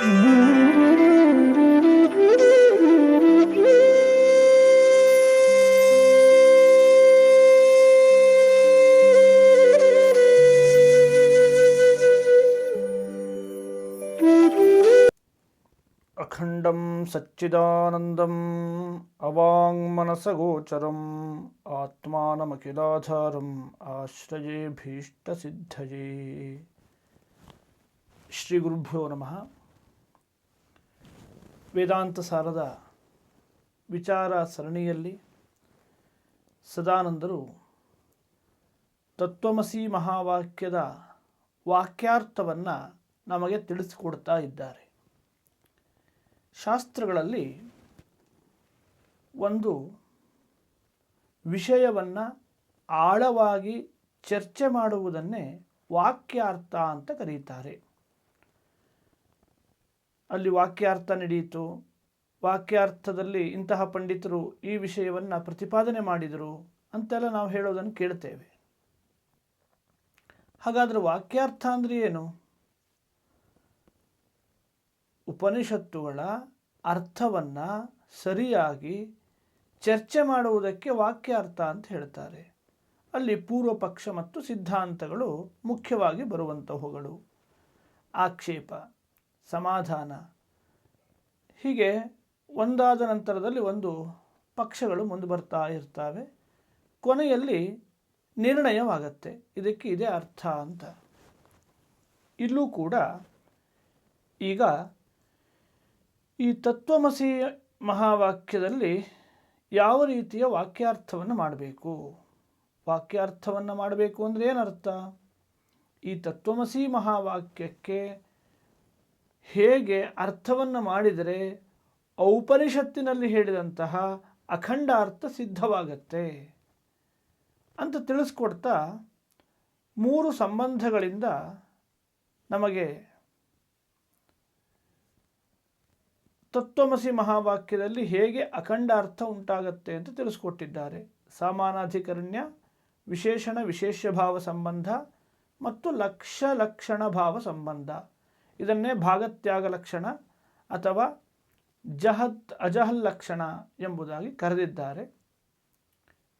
अखंडम अखण्डं सच्चिदानन्दम् अवाङ्मनसगोचरम् आत्मानमखिलाधारम् आश्रये भीष्टसिद्धये श्रीगुरुभ्यो नमः। ವೇದಾಂತ ಸಾರದ ವಿಚಾರ ಸರಣಿಯಲ್ಲಿ ಸದಾನಂದರು, ತತ್ವಮಸಿ ಮಹಾವಾಕ್ಯದ ವಾಕ್ಯಾರ್ಥವನ್ನು ನಮಗೆ ತಿಳಿಸಿಕೊಡ್ತಾ ಇದ್ದಾರೆ. ಶಾಸ್ತ್ರಗಳಲ್ಲಿ ಒಂದು ವಿಷಯವನ್ನು ಆಳವಾಗಿ ಚರ್ಚೆ ಮಾಡುವುದನ್ನೇ ವಾಕ್ಯಾರ್ಥ ಅಂತ ಕರೀತಾರೆ. ಅಲ್ಲಿ ವಾಕ್ಯಾರ್ಥ ನಡೆಯಿತು. ವಾಕ್ಯಾರ್ಥದಲ್ಲಿ ಇಂತಹ ಪಂಡಿತರು ಈ ವಿಷಯವನ್ನು ಪ್ರತಿಪಾದನೆ ಮಾಡಿದರು ಅಂತೆಲ್ಲ ನಾವು ಹೇಳೋದನ್ನು ಕೇಳ್ತೇವೆ. ಹಾಗಾದರೆ ವಾಕ್ಯಾರ್ಥ ಅಂದರೆ ಏನು? ಉಪನಿಷತ್ತುಗಳ ಅರ್ಥವನ್ನು ಸರಿಯಾಗಿ ಚರ್ಚೆ ಮಾಡುವುದಕ್ಕೆ ವಾಕ್ಯಾರ್ಥ ಅಂತ ಹೇಳ್ತಾರೆ. ಅಲ್ಲಿ ಪೂರ್ವ ಪಕ್ಷ ಮತ್ತು ಸಿದ್ಧಾಂತಗಳು ಮುಖ್ಯವಾಗಿ ಬರುವಂತಹವುಗಳು. ಆಕ್ಷೇಪ ಸಮಾಧಾನ. ಹೀಗೆ ಒಂದಾದ ನಂತರದಲ್ಲಿ ಒಂದು ಪಕ್ಷಗಳು ಮುಂದೆ ಬರ್ತಾ ಇರ್ತವೆ. ಕೊನೆಯಲ್ಲಿ ನಿರ್ಣಯವಾಗತ್ತೆ. ಇದಕ್ಕೆ ಇದೇ ಅರ್ಥ ಅಂತ. ಇಲ್ಲೂ ಕೂಡ ಈಗ ಈ ತತ್ವಮಸಿ ಮಹಾವಾಕ್ಯದಲ್ಲಿ ಯಾವ ರೀತಿಯ ವಾಕ್ಯಾರ್ಥವನ್ನು ಮಾಡಬೇಕು? ವಾಕ್ಯಾರ್ಥವನ್ನು ಮಾಡಬೇಕು ಅಂದರೆ ಏನರ್ಥ? ಈ ತತ್ವಮಸಿ ಮಹಾವಾಕ್ಯಕ್ಕೆ ಹೇಗೆ ಅರ್ಥವನ್ನು ಮಾಡಿದರೆ ಔಪನಿಷತ್ತಿನಲ್ಲಿ ಹೇಳಿದಂತಹ ಅಖಂಡ ಅರ್ಥ ಸಿದ್ಧವಾಗತ್ತೆ ಅಂತ ತಿಳಿಸ್ಕೊಡ್ತಾ ಮೂರು ಸಂಬಂಧಗಳಿಂದ ನಮಗೆ ತತ್ವಮಸಿ ಮಹಾವಾಕ್ಯದಲ್ಲಿ ಹೇಗೆ ಅಖಂಡ ಅರ್ಥ ಉಂಟಾಗತ್ತೆ ಅಂತ ತಿಳಿಸ್ಕೊಟ್ಟಿದ್ದಾರೆ. ಸಾಮಾನಾಧಿಕರಣ್ಯ, ವಿಶೇಷಣ ವಿಶೇಷಭಾವ ಸಂಬಂಧ ಮತ್ತು ಲಕ್ಷ ಲಕ್ಷಣ ಭಾವ ಸಂಬಂಧ. ಇದನ್ನೇ ಭಾಗತ್ಯಾಗ ಲಕ್ಷಣ ಅಥವಾ ಜಹತ್ ಅಜಹಲ್ ಲಕ್ಷಣ ಎಂಬುದಾಗಿ ಕರೆದಿದ್ದಾರೆ.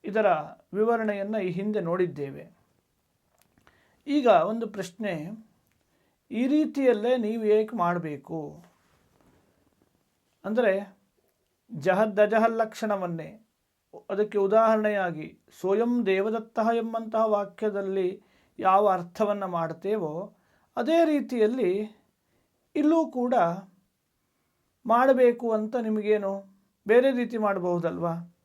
ಇದರ ವಿವರಣೆಯನ್ನು ಈ ಹಿಂದೆ ನೋಡಿದ್ದೇವೆ. ಈಗ ಒಂದು ಪ್ರಶ್ನೆ, ಈ ರೀತಿಯಲ್ಲೇ ನೀವು ಏಕೆ ಮಾಡಬೇಕು? ಅಂದರೆ ಜಹದ್ ಅಜಹಲ್ ಲಕ್ಷಣವನ್ನೇ ಅದಕ್ಕೆ ಉದಾಹರಣೆಯಾಗಿ ಸ್ವಯಂ ದೇವದತ್ತ ಎಂಬಂತಹ ವಾಕ್ಯದಲ್ಲಿ ಯಾವ ಅರ್ಥವನ್ನು ಮಾಡ್ತೇವೋ, ಅದೇ ರೀತಿಯಲ್ಲಿ ಇಲ್ಲೂ ಕೂಡ ಮಾಡಬೇಕು ಅಂತ ನಿಮಗೇನು ಬೇರೆ ರೀತಿ ಮಾಡಬಹುದಲ್ವಾ?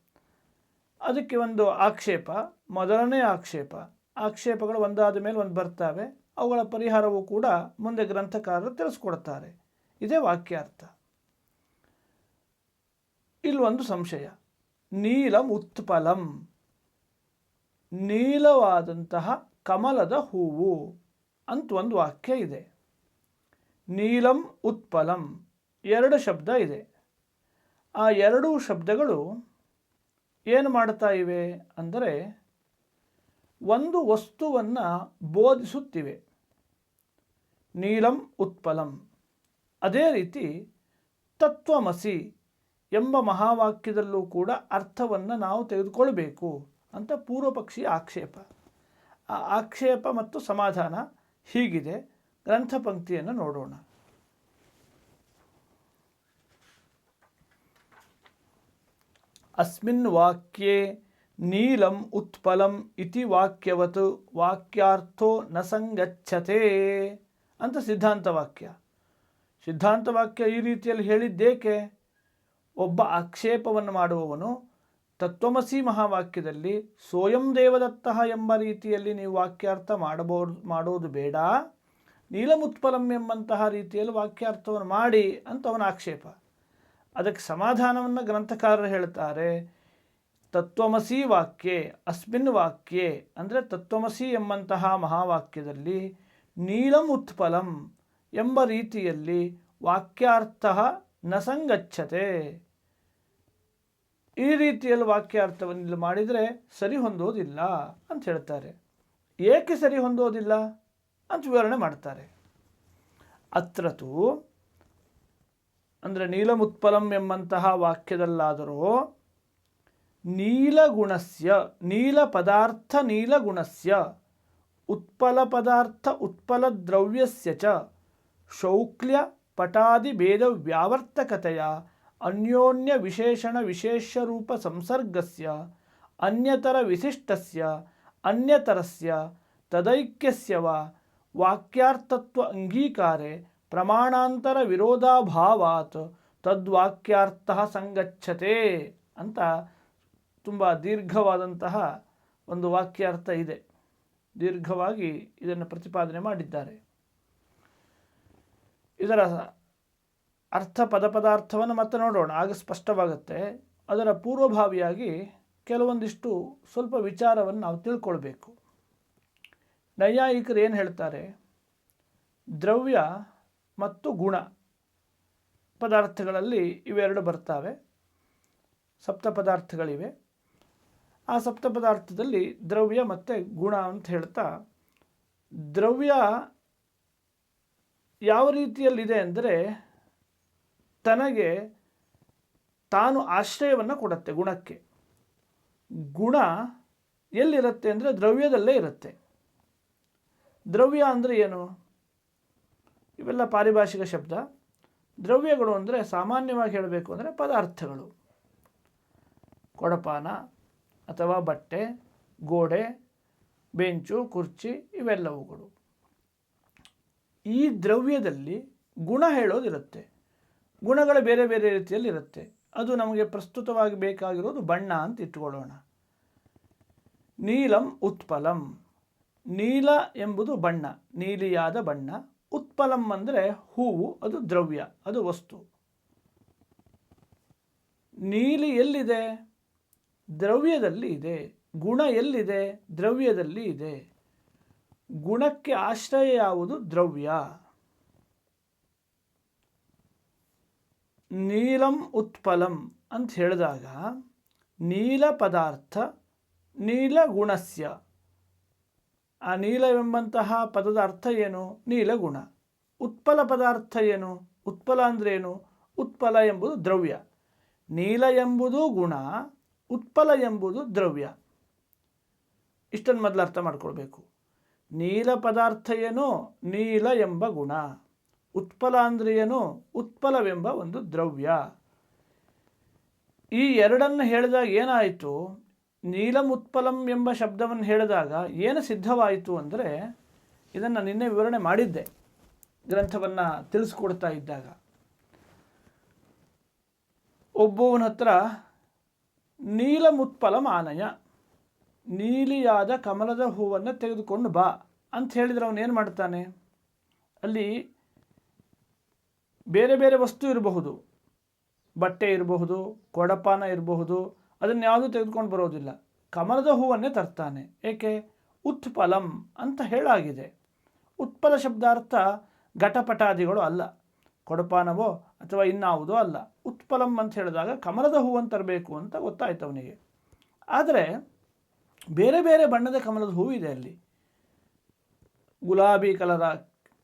ಅದಕ್ಕೆ ಒಂದು ಆಕ್ಷೇಪ, ಮೊದಲನೇ ಆಕ್ಷೇಪ. ಆಕ್ಷೇಪಗಳು ಒಂದಾದ ಮೇಲೆ ಒಂದು ಬರ್ತವೆ. ಅವುಗಳ ಪರಿಹಾರವೂ ಕೂಡ ಮುಂದೆ ಗ್ರಂಥಕಾರರು ತಿಳಿಸ್ಕೊಡ್ತಾರೆ. ಇದೇ ವಾಕ್ಯಾರ್ಥ. ಇಲ್ಲೊಂದು ಸಂಶಯ. ನೀಲಂ ಉತ್ಪಲಂ. ನೀಲವಾದಂತಹ ಕಮಲದ ಹೂವು ಅಂತ ಒಂದು ವಾಕ್ಯ ಇದೆ. ನೀಲಂ ಉತ್ಪಲಂ. ಎರಡು ಶಬ್ದ ಇದೆ. ಆ ಎರಡೂ ಶಬ್ದಗಳು ಏನು ಮಾಡ್ತಾ ಇವೆ ಅಂದರೆ ಒಂದು ವಸ್ತುವನ್ನು ಬೋಧಿಸುತ್ತಿವೆ. ನೀಲಂ ಉತ್ಪಲಂ. ಅದೇ ರೀತಿ ತತ್ವಮಸಿ ಎಂಬ ಮಹಾವಾಕ್ಯದಲ್ಲೂ ಕೂಡ ಅರ್ಥವನ್ನು ನಾವು ತೆಗೆದುಕೊಳ್ಬೇಕು ಅಂತ ಪೂರ್ವಪಕ್ಷಿ ಆಕ್ಷೇಪ. ಆ ಆಕ್ಷೇಪ ಮತ್ತು ಸಮಾಧಾನ ಹೀಗಿದೆ. ಗ್ರಂಥ ಪಂಕ್ತಿಯನ್ನು ನೋಡೋಣ. ಅಸ್ಮಿನ್ ವಾಕ್ಯೆ ನೀಲಂ ಉತ್ಪಲಂ ಇತಿ ವಾಕ್ಯವತ್ತು ವಾಕ್ಯಾರ್ಥೋ ನ ಸಂಗಚ್ಛತೆ ಅಂತ ಸಿದ್ಧಾಂತ ವಾಕ್ಯ. ಸಿದ್ಧಾಂತ ವಾಕ್ಯ ಈ ರೀತಿಯಲ್ಲಿ ಹೇಳಿದ್ದೇಕೆ? ಒಬ್ಬ ಆಕ್ಷೇಪವನ್ನು ಮಾಡುವವನು ತತ್ವಮಸಿ ಮಹಾವಾಕ್ಯದಲ್ಲಿ ಸ್ವಯಂ ದೇವದತ್ತ ಎಂಬ ರೀತಿಯಲ್ಲಿ ನೀವು ವಾಕ್ಯಾರ್ಥ ಮಾಡಬಹುದು ಮಾಡೋದು ಬೇಡ. ನೀಲಮುತ್ಪಲಂ ಎಂಬಂತಹ ರೀತಿಯಲ್ಲಿ ವಾಕ್ಯಾರ್ಥವನ್ನು ಮಾಡಿ ಅಂತ ಅವನ ಆಕ್ಷೇಪ. ಅದಕ್ಕೆ ಸಮಾಧಾನವನ್ನು ಗ್ರಂಥಕಾರರು ಹೇಳ್ತಾರೆ ತತ್ವಮಸಿ ವಾಕ್ಯೆ, ಅಸ್ಮಿನ್ ವಾಕ್ಯೆ ಅಂದರೆ ತತ್ವಮಸಿ ಎಂಬಂತಹ ಮಹಾವಾಕ್ಯದಲ್ಲಿ ನೀಲಂ ಉತ್ಪಲಂ ಎಂಬ ರೀತಿಯಲ್ಲಿ ವಾಕ್ಯಾರ್ಥ ನ ಸಂಗಚ್ಛತೆ. ಈ ರೀತಿಯಲ್ಲಿ ವಾಕ್ಯಾರ್ಥವನ್ನು ಮಾಡಿದರೆ ಸರಿ ಹೊಂದೋದಿಲ್ಲ ಅಂತ ಹೇಳ್ತಾರೆ. ಏಕೆ ಸರಿ ಹೊಂದೋದಿಲ್ಲ? ಅಂತ ವಿವರಣೆ ಮಾಡ್ತಾರೆ. ಅತ್ರತು ಅಂದರೆ ನೀಲಮುತ್ಪಲಂ ಎಂಬಂತಹ ವಾಕ್ಯದಲ್ಲಾದರೂ ನೀಲಗುಣಸ್ಯ ನೀಲ ಪದಾರ್ಥ ನೀಲಗುಣಸ್ಯ, ಉತ್ಪಲ ಪದಾರ್ಥ ಉತ್ಪಲ ದ್ರವ್ಯಸ್ಯ ಚ, ಶೌಕ್ಲ್ಯ ಪಟಾದಿ ಭೇದ ವ್ಯಾವರ್ತಕತೆಯ, ಅನ್ಯೋನ್ಯ ವಿಶೇಷಣ ವಿಶೇಷ ರೂಪ ಸಂಸರ್ಗಸ್ಯ, ಅನ್ಯತರ ವಿಶಿಷ್ಟಸ್ಯ, ಅನ್ಯತರಸ್ಯ, ತದೈಕ್ಯಸ್ಯ ವಾ ವಾಕ್ಯಾರ್ಥತ್ವ ಅಂಗೀಕಾರೆ ಪ್ರಮಾಣಾಂತರ ವಿರೋಧಾಭಾವಾತ್ ತದ್ವಾಕ್ಯಾರ್ಥ ಸಂಗಚ್ಛತೆ ಅಂತ ತುಂಬ ದೀರ್ಘವಾದಂತಹ ಒಂದು ವಾಕ್ಯಾರ್ಥ ಇದೆ. ದೀರ್ಘವಾಗಿ ಇದನ್ನು ಪ್ರತಿಪಾದನೆ ಮಾಡಿದ್ದಾರೆ. ಇದರ ಅರ್ಥ ಪದ ಪದಾರ್ಥವನ್ನು ಮತ್ತೆ ನೋಡೋಣ. ಆಗ ಸ್ಪಷ್ಟವಾಗುತ್ತೆ. ಅದರ ಪೂರ್ವಭಾವಿಯಾಗಿ ಕೆಲವೊಂದಿಷ್ಟು ಸ್ವಲ್ಪ ವಿಚಾರವನ್ನು ನಾವು ತಿಳ್ಕೊಳ್ಬೇಕು. ನೈಯಾಯಿಕರು ಏನು ಹೇಳ್ತಾರೆ? ದ್ರವ್ಯ ಮತ್ತು ಗುಣ ಪದಾರ್ಥಗಳಲ್ಲಿ ಇವೆರಡು ಬರ್ತವೆ. ಸಪ್ತ ಪದಾರ್ಥಗಳಿವೆ. ಆ ಸಪ್ತ ಪದಾರ್ಥದಲ್ಲಿ ದ್ರವ್ಯ ಮತ್ತು ಗುಣ ಅಂತ ಹೇಳ್ತಾ, ದ್ರವ್ಯ ಯಾವ ರೀತಿಯಲ್ಲಿದೆ ಅಂದರೆ ತನಗೆ ತಾನು ಆಶ್ರಯವನ್ನು ಕೊಡುತ್ತೆ ಗುಣಕ್ಕೆ. ಗುಣ ಎಲ್ಲಿರುತ್ತೆ ಅಂದರೆ ದ್ರವ್ಯದಲ್ಲೇ ಇರುತ್ತೆ. ದ್ರವ್ಯ ಅಂದರೆ ಏನು? ಇವೆಲ್ಲ ಪಾರಿಭಾಷಿಕ ಶಬ್ದ. ದ್ರವ್ಯಗಳು ಅಂದರೆ ಸಾಮಾನ್ಯವಾಗಿ ಹೇಳಬೇಕು ಅಂದರೆ ಪದಾರ್ಥಗಳು. ಕೊಡಪಾನ ಅಥವಾ ಬಟ್ಟೆ, ಗೋಡೆ, ಬೆಂಚು, ಕುರ್ಚಿ ಇವೆಲ್ಲವುಗಳು. ಈ ದ್ರವ್ಯದಲ್ಲಿ ಗುಣ ಹೇಳೋದಿರುತ್ತೆ. ಗುಣಗಳು ಬೇರೆ ಬೇರೆ ರೀತಿಯಲ್ಲಿ ಇರುತ್ತೆ. ಅದು ನಮಗೆ ಪ್ರಸ್ತುತವಾಗಿ ಬೇಕಾಗಿರೋದು ಬಣ್ಣ ಅಂತ ಇಟ್ಕೊಳ್ಳೋಣ. ನೀಲಂ ಉತ್ಪಲಂ. ನೀಲ ಎಂಬುದು ಬಣ್ಣ, ನೀಲಿಯಾದ ಬಣ್ಣ. ಉತ್ಪಲಂ ಅಂದರೆ ಹೂವು, ಅದು ದ್ರವ್ಯ, ಅದು ವಸ್ತು. ನೀಲಿ ಎಲ್ಲಿದೆ? ದ್ರವ್ಯದಲ್ಲಿ ಇದೆ. ಗುಣ ಎಲ್ಲಿದೆ? ದ್ರವ್ಯದಲ್ಲಿ ಇದೆ. ಗುಣಕ್ಕೆ ಆಶ್ರಯ ಯಾವುದು? ದ್ರವ್ಯ. ನೀಲಂ ಉತ್ಪಲಂ ಅಂತ ಹೇಳಿದಾಗ ನೀಲ ಪದಾರ್ಥ ನೀಲ ಗುಣಸ್ಯ. ಆ ನೀಲವೆಂಬಂತಹ ಪದದ ಅರ್ಥ ಏನು? ನೀಲಗುಣ ಉತ್ಪಲ ಪದಾರ್ಥ ಏನು? ಉತ್ಪಲ ಏನು? ಉತ್ಪಲ ಎಂಬುದು ದ್ರವ್ಯ. ನೀಲ ಎಂಬುದು ಗುಣ, ಉತ್ಪಲ ಎಂಬುದು ದ್ರವ್ಯ. ಇಷ್ಟನ್ನು ಮೊದಲು ಅರ್ಥ ಮಾಡ್ಕೊಳ್ಬೇಕು. ನೀಲ ಪದಾರ್ಥ ಏನು? ನೀಲ ಎಂಬ ಗುಣ. ಉತ್ಪಲ ಅಂದರೆ ಏನು? ಉತ್ಪಲವೆಂಬ ಒಂದು ದ್ರವ್ಯ. ಈ ಎರಡನ್ನು ಹೇಳಿದಾಗ ಏನಾಯಿತು? ನೀಲಂ ಉತ್ಪಲಂ ಎಂಬ ಶಬ್ದವನ್ನು ಹೇಳಿದಾಗ ಏನು ಸಿದ್ಧವಾಯಿತು ಅಂದರೆ ಇದನ್ನು ನಿನ್ನೆ ವಿವರಣೆ ಮಾಡಿದ್ದೆ, ಗ್ರಂಥವನ್ನು ತಿಳಿಸ್ಕೊಡ್ತಾ ಇದ್ದಾಗ. ಒಬ್ಬವನ ಹತ್ರ, ನೀಲಮುತ್ಪಲಂ ಆನಯ, ನೀಲಿಯಾದ ಕಮಲದ ಹೂವನ್ನು ತೆಗೆದುಕೊಂಡು ಬಾ ಅಂತ ಹೇಳಿದರೆ ಅವನು ಏನು ಮಾಡ್ತಾನೆ? ಅಲ್ಲಿ ಬೇರೆ ಬೇರೆ ವಸ್ತು ಇರಬಹುದು. ಬಟ್ಟೆ ಇರಬಹುದು, ಕೊಡಪಾನ ಇರಬಹುದು ಅದನ್ನು ಯಾವುದೂ ತೆಗೆದುಕೊಂಡು ಬರೋದಿಲ್ಲ. ಕಮಲದ ಹೂವನ್ನೇ ತರ್ತಾನೆ. ಏಕೆ? ಉತ್ಪಲಂ ಅಂತ ಹೇಳಾಗಿದೆ. ಉತ್ಪಲ ಶಬ್ದಾರ್ಥ ಘಟಪಟಾದಿಗಳು ಅಲ್ಲ. ಕೊಡಪಾನವೋ ಅಥವಾ ಇನ್ನಾವುದೋ ಅಲ್ಲ. ಉತ್ಪಲಂ ಅಂತ ಹೇಳಿದಾಗ ಕಮಲದ ಹೂವನ್ನು ತರಬೇಕು ಅಂತ ಗೊತ್ತಾಯ್ತು ಅವನಿಗೆ. ಆದರೆ ಬೇರೆ ಬೇರೆ ಬಣ್ಣದ ಕಮಲದ ಹೂವಿದೆ ಅಲ್ಲಿ. ಗುಲಾಬಿ ಕಲರ,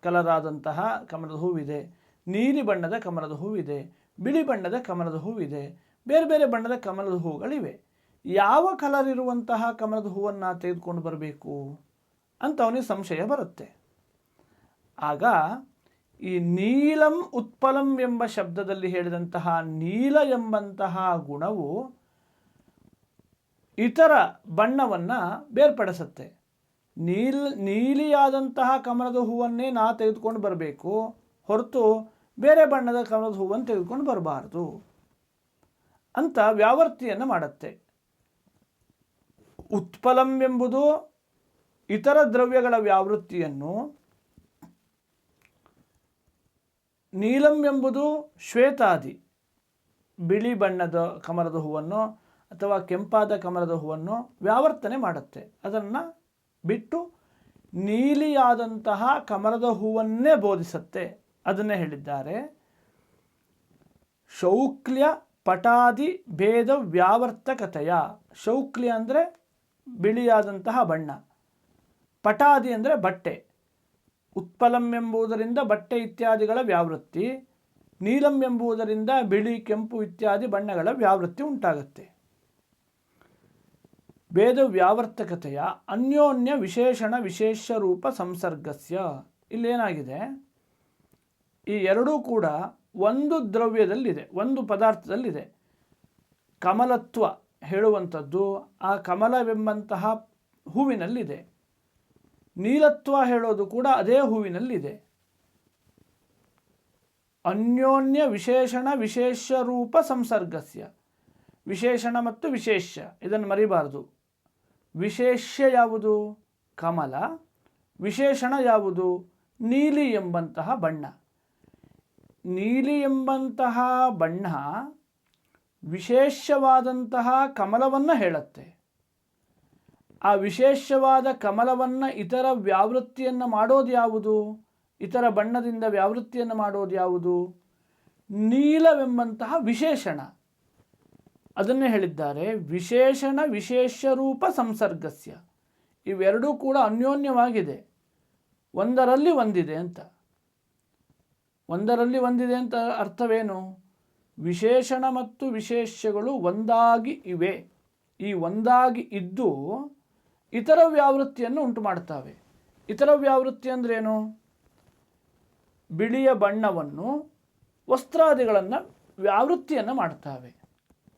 ಕಲರಾದಂತಹ ಕಮಲದ ಹೂವಿದೆ. ನೀಲಿ ಬಣ್ಣದ ಕಮಲದ ಹೂವಿದೆ. ಬಿಳಿ ಬಣ್ಣದ ಕಮಲದ ಹೂವಿದೆ. ಬೇರೆ ಬೇರೆ ಬಣ್ಣದ ಕಮಲದ ಹೂಗಳಿವೆ. ಯಾವ ಕಲರ್ ಇರುವಂತಹ ಕಮಲದ ಹೂವನ್ನು ತೆಗೆದುಕೊಂಡು ಬರಬೇಕು ಅಂತ ಅವನಿಗೆ ಸಂಶಯ ಬರುತ್ತೆ. ಆಗ ಈ ನೀಲಂ ಉತ್ಪಲಂ ಎಂಬ ಶಬ್ದದಲ್ಲಿ ಹೇಳಿದಂತಹ ನೀಲ ಎಂಬಂತಹ ಗುಣವು ಇತರ ಬಣ್ಣವನ್ನು ಬೇರ್ಪಡಿಸುತ್ತೆ. ನೀಲ್, ನೀಲಿಯಾದಂತಹ ಕಮಲದ ಹೂವನ್ನೇ ನಾ ತೆಗೆದುಕೊಂಡು ಬರಬೇಕು ಹೊರತು ಬೇರೆ ಬಣ್ಣದ ಕಮಲದ ಹೂವನ್ನು ತೆಗೆದುಕೊಂಡು ಬರಬಾರ್ದು. ಅಂತ ವ್ಯಾವರ್ತಿಯನ್ನು ಮಾಡುತ್ತೆ. ಉತ್ಪಲಂ ಎಂಬುದು ಇತರ ದ್ರವ್ಯಗಳ ವ್ಯಾವೃತ್ತಿಯನ್ನು, ನೀಲಂ ಎಂಬುದು ಶ್ವೇತಾದಿ, ಬಿಳಿ ಬಣ್ಣದ ಕಮಲದ ಹೂವನ್ನು ಅಥವಾ ಕೆಂಪಾದ ಕಮಲದ ಹೂವನ್ನು ವ್ಯಾವರ್ತನೆ ಮಾಡುತ್ತೆ. ಅದನ್ನು ಬಿಟ್ಟು ನೀಲಿಯಾದಂತಹ ಕಮಲದ ಹೂವನ್ನೇ ಬೋಧಿಸುತ್ತೆ. ಅದನ್ನೇ ಹೇಳಿದ್ದಾರೆ. ಶೌಕ್ಲ್ಯ ಪಟಾದಿ ಭೇದ ವ್ಯಾವರ್ತಕತೆಯ ಶೌಕ್ಲಿ ಅಂದರೆ ಬಿಳಿಯಾದಂತಹ ಬಣ್ಣ. ಪಟಾದಿ ಅಂದರೆ ಬಟ್ಟೆ. ಉತ್ಪಲಂ ಎಂಬುದರಿಂದ ಬಟ್ಟೆ ಇತ್ಯಾದಿಗಳ ವ್ಯಾವೃತ್ತಿ, ನೀಲಂ ಎಂಬುದರಿಂದ ಬಿಳಿ, ಕೆಂಪು ಇತ್ಯಾದಿ ಬಣ್ಣಗಳ ವ್ಯಾವೃತ್ತಿ ಉಂಟಾಗುತ್ತೆ. ಭೇದ ವ್ಯಾವರ್ತಕತೆಯ ಅನ್ಯೋನ್ಯ ವಿಶೇಷಣ ವಿಶೇಷ ರೂಪ ಸಂಸರ್ಗಸ್ಯ. ಇಲ್ಲೇನಾಗಿದೆ? ಈ ಎರಡೂ ಕೂಡ ಒಂದು ದ್ರವ್ಯದಲ್ಲಿದೆ, ಒಂದು ಪದಾರ್ಥದಲ್ಲಿದೆ. ಕಮಲತ್ವ ಹೇಳುವಂಥದ್ದು ಆ ಕಮಲವೆಂಬಂತಹ ಹೂವಿನಲ್ಲಿದೆ. ನೀಲತ್ವ ಹೇಳೋದು ಕೂಡ ಅದೇ ಹೂವಿನಲ್ಲಿದೆ. ಅನ್ಯೋನ್ಯ ವಿಶೇಷಣ ವಿಶೇಷ ರೂಪ ಸಂಸರ್ಗಸ್ಯ. ವಿಶೇಷಣ ಮತ್ತು ವಿಶೇಷ ಇದನ್ನು ಮರಿಬಾರದು. ವಿಶೇಷ್ಯ ಯಾವುದು? ಕಮಲ. ವಿಶೇಷಣ ಯಾವುದು? ನೀಲಿ ಎಂಬಂತಹ ಬಣ್ಣ. ನೀಲಿ ಎಂಬಂತಹ ಬಣ್ಣ ವಿಶೇಷವಾದಂತಹ ಕಮಲವನ್ನು ಹೇಳುತ್ತೆ. ಆ ವಿಶೇಷವಾದ ಕಮಲವನ್ನು ಇತರ ವ್ಯಾವೃತ್ತಿಯನ್ನು ಮಾಡೋದು ಯಾವುದು? ಇತರ ಬಣ್ಣದಿಂದ ವ್ಯಾವೃತ್ತಿಯನ್ನು ಮಾಡೋದು ಯಾವುದು? ನೀಲವೆಂಬಂತಹ ವಿಶೇಷಣ. ಅದನ್ನೇ ಹೇಳಿದ್ದಾರೆ, ವಿಶೇಷಣ ವಿಶೇಷ ರೂಪ ಸಂಸರ್ಗಸ್ಯ. ಇವೆರಡೂ ಕೂಡ ಅನ್ಯೋನ್ಯವಾಗಿದೆ. ಒಂದರಲ್ಲಿ ಒಂದಿದೆ ಅಂತ. ಒಂದರಲ್ಲಿ ಒಂದಿದೆ ಅಂತ ಅರ್ಥವೇನು? ವಿಶೇಷಣ ಮತ್ತು ವಿಶೇಷಗಳು ಒಂದಾಗಿ ಇವೆ. ಈ ಒಂದಾಗಿ ಇದ್ದು ಇತರ ವ್ಯಾವೃತ್ತಿಯನ್ನು ಉಂಟು ಮಾಡ್ತವೆ ಇತರ ವ್ಯಾವೃತ್ತಿ ಅಂದ್ರೇನು? ಬಿಳಿಯ ಬಣ್ಣವನ್ನು ವಸ್ತ್ರಾದಿಗಳನ್ನು ವ್ಯಾವೃತ್ತಿಯನ್ನು ಮಾಡ್ತವೆ